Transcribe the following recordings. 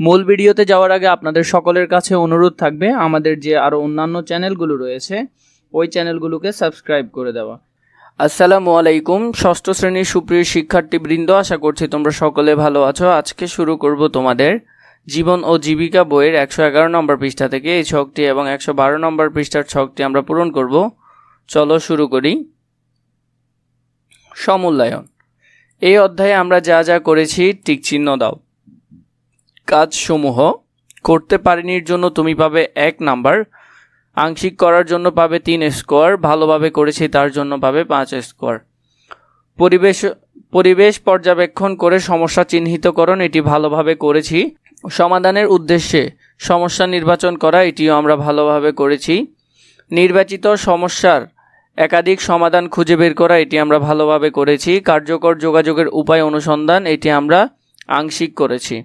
মূল ভিডিওতে যাওয়ার আগে আপনাদের সকলের কাছে অনুরোধ থাকবে, আমাদের যে আরও অন্যান্য চ্যানেলগুলো রয়েছে, ওই চ্যানেলগুলোকে সাবস্ক্রাইব করে দেওয়া। আসসালামু আলাইকুম, ষষ্ঠ শ্রেণির সুপ্রিয় শিক্ষার্থীবৃন্দ, আশা করছি তোমরা সকলে ভালো আছো। আজকে শুরু করব তোমাদের জীবন ও জীবিকা বইয়ের একশো এগারো নম্বর পৃষ্ঠা থেকে। এই ছকটি এবং একশো বারো নম্বর পৃষ্ঠার ছকটি আমরা পূরণ করব। চলো শুরু করি। সমূল্যায়ন এই অধ্যায়ে আমরা যা যা করেছি টিক চিহ্ন দাও। কাজসমূহ করতে পারিনির জন্য তুমি পাবে এক নাম্বার। আংশিক করার জন্য পাবে তিন স্কোয়ার ভালোভাবে করেছি তার জন্য পাবে পাঁচ স্কোয়ার পরিবেশ পরিবেশ পর্যবেক্ষণ করে সমস্যা চিহ্নিতকরণ, এটি ভালোভাবে করেছি। সমাধানের উদ্দেশ্যে সমস্যা নির্বাচন করা, এটিও আমরা ভালোভাবে করেছি। নির্বাচিত সমস্যার একাধিক সমাধান খুঁজে বের করা, এটি আমরা ভালোভাবে করেছি। কার্যকর যোগাযোগের উপায় অনুসন্ধান, এটি আমরা আংশিক করেছি।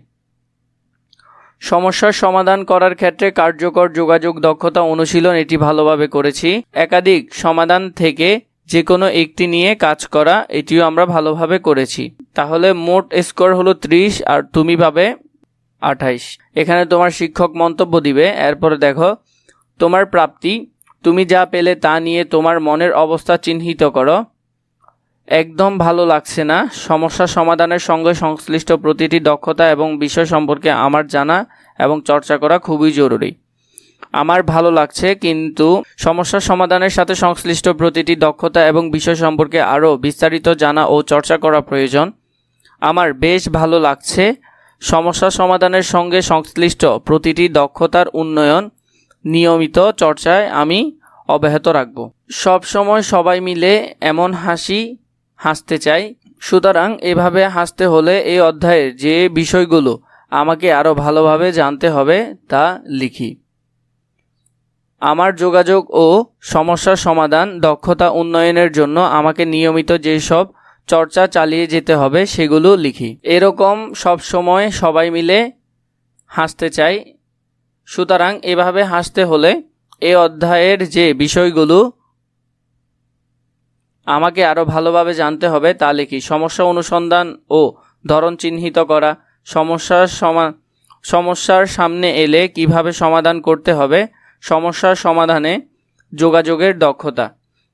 সমস্যার সমাধান করার ক্ষেত্রে কার্যকর যোগাযোগ দক্ষতা অনুশীলন এটি ভালোভাবে করেছি। একাধিক সমাধান থেকে যে কোনো একটি নিয়ে কাজ করা, এটিও আমরা ভালোভাবে করেছি। তাহলে মোট স্কোর হলো ত্রিশ আর তুমি পাবে আঠাইশ। এখানে তোমার শিক্ষক মন্তব্য দিবে, এরপরে দেখো, তোমার প্রাপ্তি, তুমি যা পেলে তা নিয়ে তোমার মনের অবস্থা চিহ্নিত করো। একদম ভালো লাগছে না। সমস্যা সমাধানের সঙ্গে সংশ্লিষ্ট প্রতিটি দক্ষতা এবং বিষয় সম্পর্কে আমার জানা এবং চর্চা করা খুবই জরুরি। আমার ভালো লাগছে, কিন্তু সমস্যা সমাধানের সাথে সংশ্লিষ্ট প্রতিটি দক্ষতা এবং বিষয় সম্পর্কে আরও বিস্তারিত জানা ও চর্চা করা প্রয়োজন। আমার বেশ ভালো লাগছে। সমস্যা সমাধানের সঙ্গে সংশ্লিষ্ট প্রতিটি দক্ষতার উন্নয়ন নিয়মিত চর্চায় আমি অব্যাহত রাখব। সব সময় সবাই মিলে এমন হাসি হাসতে চাই। সুতরাং এভাবে হাসতে হলে এই অধ্যায়ের যে বিষয়গুলো আমাকে আরও ভালোভাবে জানতে হবে তা লিখি। আমার যোগাযোগ ও সমস্যার সমাধান, দক্ষতা উন্নয়নের জন্য আমাকে নিয়মিত যেসব চর্চা চালিয়ে যেতে হবে সেগুলো লিখি। এরকম সব সময় সবাই মিলে হাসতে চাই। সুতরাং এভাবে হাসতে হলে এ অধ্যায়ের যে বিষয়গুলো আমাকে আরও ভালোভাবে জানতে হবে তা লিখি সমস্যা অনুসন্ধান ও ধরন চিহ্নিত করা। সমস্যার সমা, সমস্যার সামনে এলে কীভাবে সমাধান করতে হবে? সমস্যার সমাধানে যোগাযোগের দক্ষতা।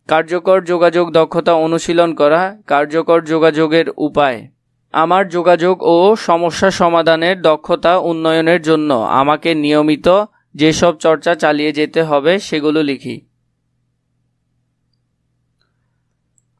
কার্যকর যোগাযোগ দক্ষতা অনুশীলন করা কার্যকর যোগাযোগের উপায়। আমার যোগাযোগ ও সমস্যা সমাধানের দক্ষতা উন্নয়নের জন্য আমাকে নিয়মিত যেসব চর্চা চালিয়ে যেতে হবে সেগুলো লিখি।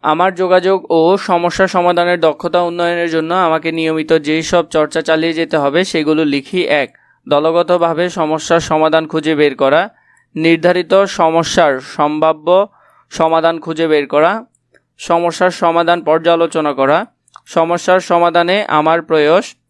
আমার যোগাযোগ ও সমস্যা সমাধানের দক্ষতা উন্নয়নের জন্য আমাকে নিয়মিত যেই সব চর্চা চালিয়ে যেতে হবে, সেগুলো লিখি। এক, দলগতভাবে সমস্যার সমাধান খুঁজে বের করা। নির্ধারিত সমস্যার সম্ভাব্য সমাধান খুঁজে বের করা। সমস্যার সমাধান পর্যালোচনা করা। সমস্যার সমাধানে আমার প্রয়াস।